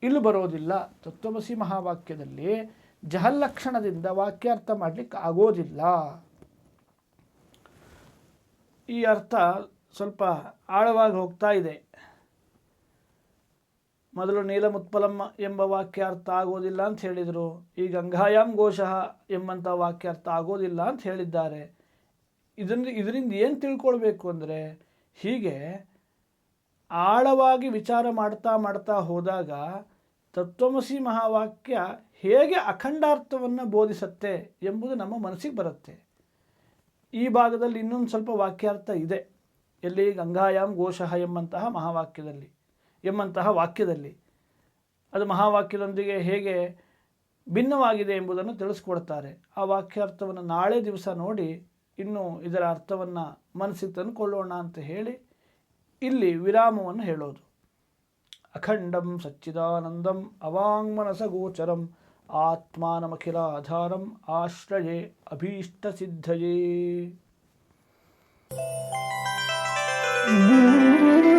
ಇಲ್ಲಿ ಬರೋದಿಲ್ಲ. ತತ್ವಮಸಿ ಮಹಾವಾಕ್ಯದಲ್ಲಿ ಜಹಲ್ ಲಕ್ಷಣದಿಂದ ವಾಕ್ಯಾರ್ಥ ಮಾಡಲಿಕ್ಕೆ ಆಗೋದಿಲ್ಲ. ಈ ಅರ್ಥ ಸ್ವಲ್ಪ ಆಳವಾಗಿ ಹೋಗ್ತಾ ಇದೆ. ಮೊದಲು ನೀಲಮುತ್ಪಲಮ್ಮ ಎಂಬ ವಾಕ್ಯ ಅರ್ಥ ಆಗೋದಿಲ್ಲ ಅಂತ ಹೇಳಿದರು. ಈ ಗಂಗಾಯಾಮ್ ಘೋಷಃ ಎಂಬಂಥ ವಾಕ್ಯಾರ್ಥ ಆಗೋದಿಲ್ಲ ಅಂತ ಹೇಳಿದ್ದಾರೆ. ಇದರಿಂದ ಇದರಿಂದ ಏನು ತಿಳ್ಕೊಳ್ಬೇಕು ಅಂದರೆ, ಹೀಗೆ ಆಳವಾಗಿ ವಿಚಾರ ಮಾಡ್ತಾ ಮಾಡ್ತಾ ಹೋದಾಗ ತತ್ವಮಸಿ ಮಹಾವಾಕ್ಯ ಹೇಗೆ ಅಖಂಡಾರ್ಥವನ್ನು ಬೋಧಿಸುತ್ತೆ ಎಂಬುದು ನಮ್ಮ ಮನಸ್ಸಿಗೆ ಬರುತ್ತೆ. ಈ ಭಾಗದಲ್ಲಿ ಇನ್ನೊಂದು ಸ್ವಲ್ಪ ವಾಕ್ಯಾರ್ಥ ಇದೆ. ಎಲ್ಲಿ ಗಂಗಾಯಾಮ್ ಗೋಶಃ ಎಂಬಂತಹ ಮಹಾವಾಕ್ಯದಲ್ಲಿ, ಎಂಬಂತಹ ವಾಕ್ಯದಲ್ಲಿ. ಅದು ಮಹಾವಾಕ್ಯದೊಂದಿಗೆ ಹೇಗೆ ಭಿನ್ನವಾಗಿದೆ ಎಂಬುದನ್ನು ತಿಳಿಸ್ಕೊಡ್ತಾರೆ. ಆ ವಾಕ್ಯಾರ್ಥವನ್ನು ನಾಳೆ ದಿವಸ ನೋಡಿ ಇನ್ನು ಇದರ ಅರ್ಥವನ್ನು ಮನಸ್ಸಿಗೆ ತಂದುಕೊಳ್ಳೋಣ ಅಂತ ಹೇಳಿ ಇಲ್ಲಿ ವಿರಾಮವನ್ನು ಹೇಳೋದು. ಅಖಂಡಂ ಸಚ್ಚಿದಾನಂದಂ ಅವಾಂಗ್ಮನಸ ಗೋಚರಂ ಆತ್ಮಾನಮಖಿಲಾಧಾರಂ ಆಶ್ರಯೇ ಅಭೀಷ್ಟಸಿದ್ಧಯೇ. Mm-